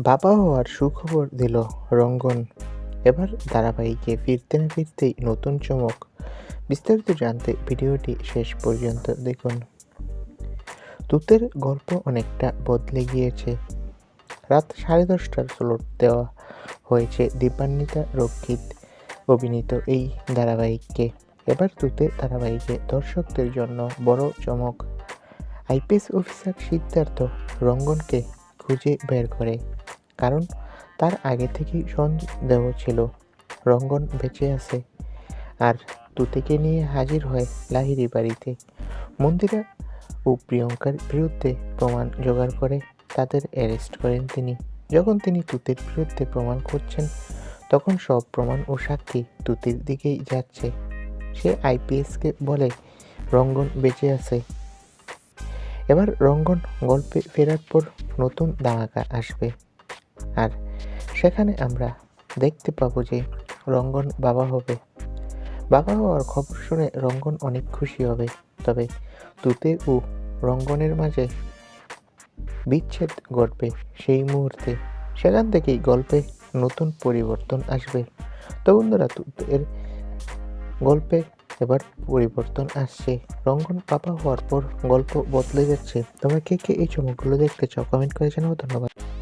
বাবা হওয়ার সুখবর দিল রঙ্গন। এবার ধারাবাহিকে ফিরতে না ফিরতেই নতুন চমক। বিস্তারিত জানতে ভিডিওটি শেষ পর্যন্ত দেখুন। তুতের গল্প অনেকটা বদলে গিয়েছে। রাত সাড়ে দশটার স্লট দেওয়া হয়েছে দীপান্বিতা, রক্ষিত, অভিনীত এই ধারাবাহিককে। এবার তুতে ধারাবাহিকে দর্শকদের জন্য বড় চমক। আইপিএস অফিসার সিদ্ধার্থ রঙ্গনকে খুঁজে বের করে। কারণ তার আগে থেকেই সন্দেহ ছিল। রঙ্গন বেঁচে আছে আর তুতেকে নিয়ে হাজির হয় লাহিরি বাড়িতে। মন্দিরা ও প্রিয়ঙ্কার বিরুদ্ধে প্রমাণ জোগাড় করে তাদের অ্যারেস্ট করেন তিনি। যখন তিনি তুতের বিরুদ্ধে প্রমাণ করছেন তখন সব প্রমাণ ও সাক্ষী তুতির দিকেই যাচ্ছে। সে আইপিএসকে বলে, রঙ্গন বেঁচে আছে। এবার রঙ্গন গল্পে ফেরার পর নতুন ধামাকা আসবে। আর সেখানে আমরা দেখতে পাবো যে রঙ্গন বাবা হবে। বাবা হওয়ার খবর শুনে রঙ্গন অনেক খুশি হবে। তবে তুতে ও রঙ্গনের মাঝে বিচ্ছেদ ঘটবে সেই মুহূর্তে। সেখান থেকেই গল্পে নতুন পরিবর্তন আসবে। তো বন্ধুরা, তুতের গল্পে এবার পরিবর্তন আসছে। রঙ্গন পাপা হওয়ার পর গল্প বদলে যাচ্ছে। তোমরা কে কে এই চমকগুলো দেখতে চাও কমেন্ট করে জানাব ধন্যবাদ।